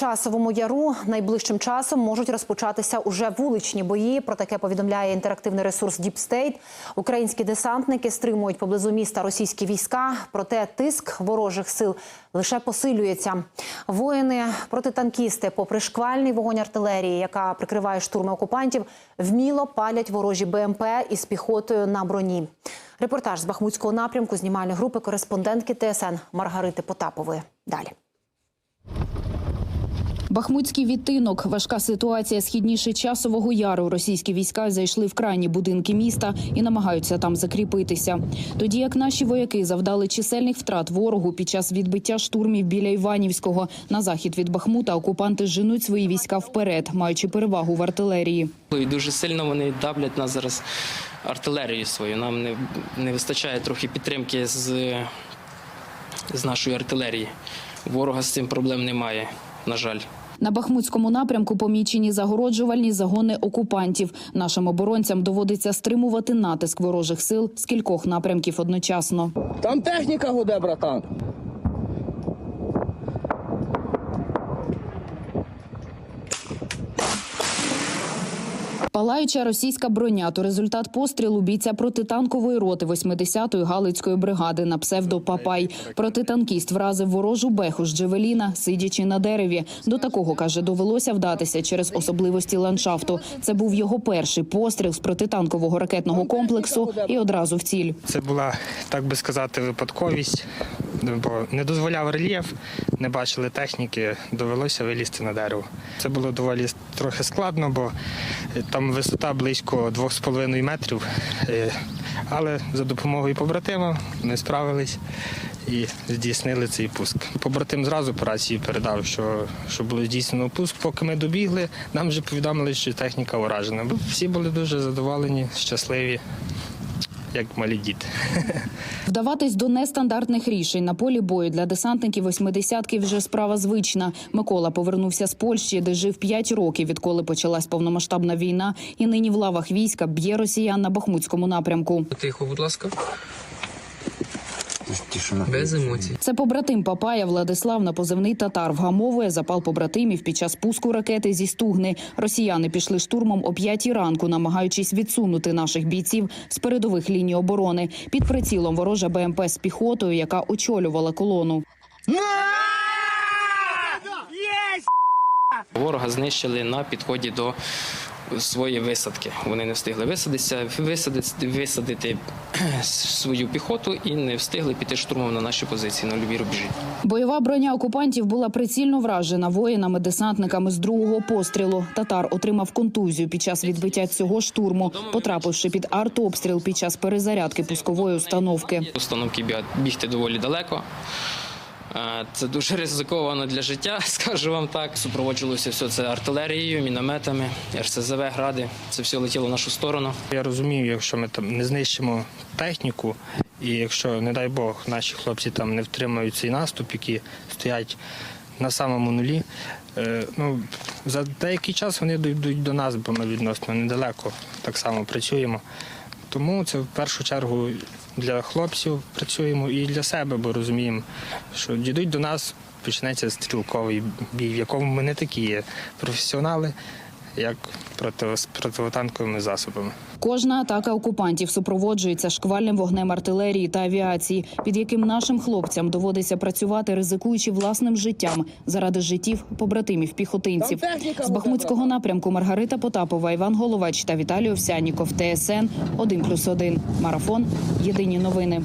часовому яру найближчим часом можуть розпочатися уже вуличні бої. Про таке повідомляє інтерактивний ресурс Deep State. Українські десантники стримують поблизу міста російські війська. Проте тиск ворожих сил лише посилюється. Воїни протитанкісти, попри шквальний вогонь артилерії, яка прикриває штурми окупантів, вміло палять ворожі БМП із піхотою на броні. Репортаж з Бахмутського напрямку знімальної групи кореспондентки ТСН Маргарити Потапової. Далі. Бахмутський відтинок. Важка ситуація східніше часового яру. Російські війська зайшли в крайні будинки міста і намагаються там закріпитися. Тоді як наші вояки завдали чисельних втрат ворогу під час відбиття штурмів біля Іванівського на захід від Бахмута, окупанти женуть свої війська вперед, маючи перевагу в артилерії. Дуже сильно вони давлять нас зараз артилерією свою. Нам не, не вистачає трохи підтримки з, з нашої артилерії. Ворога з цим проблем немає, на жаль. На Бахмутському напрямку помічені загороджувальні загони окупантів. Нашим оборонцям доводиться стримувати натиск ворожих сил з кількох напрямків одночасно. Там техніка гуде, братан. Палаюча російська броня то результат пострілу бійця протитанкової роти 80-ї Галицької бригади на псевдо Папай. Протитанкіст вразив ворожу беху з Джевеліна, сидячи на дереві. До такого каже, довелося вдатися через особливості ландшафту. Це був його перший постріл з протитанкового ракетного комплексу і одразу в ціль. Це була, так би сказати, випадковість, бо не дозволяв рельєф, не бачили техніки, довелося вилізти на дерево. Це було доволі трохи складно, бо там висота близько 2,5 метрів. Е, Але за допомогою побратима ми справились і здійснили цей пуск. Побратим зразу по рації передав, що, що було здійснено пуск. Поки ми добігли, нам вже повідомили, що техніка уражена. Всі були дуже задоволені, щасливі, як малі діти. Вдаватись до нестандартних рішень на полі бою для десантників восьмидесятки вже справа звична. Микола повернувся з Польщі, де жив 5 років, відколи почалась повномасштабна війна, і нині в лавах війська б'є росіян на бахмутському напрямку. Тихо, будь ласка. Без емоцій. Це побратим Папая Владислав на позивний татар вгамовує запал побратимів під час пуску ракети зі стугни. Росіяни пішли штурмом о п'ятій ранку, намагаючись відсунути наших бійців з передових ліній оборони. Під прицілом ворожа БМП з піхотою, яка очолювала колону. Ворога знищили на підході до своєї висадки. Вони не встигли висадитися, висадити, висадити свою піхоту і не встигли піти штурмом на наші позиції на любі рубежі. Бойова броня окупантів була прицільно вражена воїнами-десантниками з другого пострілу. Татар отримав контузію під час відбиття цього штурму, потрапивши під артобстріл під час перезарядки пускової установки. Установки бігти доволі далеко. Це дуже ризиковано для життя, скажу вам так. Супроводжувалося все це артилерією, мінометами, РСЗВ, гради. Це все летіло в нашу сторону. Я розумію, якщо ми там не знищимо техніку, і якщо, не дай Бог, наші хлопці там не втримають цей наступ, які стоять на самому нулі, е, ну, за деякий час вони дійдуть до нас, бо ми відносно недалеко так само працюємо. Тому це в першу чергу для хлопців працюємо і для себе, бо розуміємо, що дійдуть до нас, почнеться стрілковий бій, в якому ми не такі професіонали, як противотанковими засобами. Кожна атака окупантів супроводжується шквальним вогнем артилерії та авіації, під яким нашим хлопцям доводиться працювати, ризикуючи власним життям заради життів побратимів піхотинців. З Бахмутського напрямку Маргарита Потапова, Іван Головач та Віталій Овсяніков. ТСН 1+,1. Марафон. Єдині новини.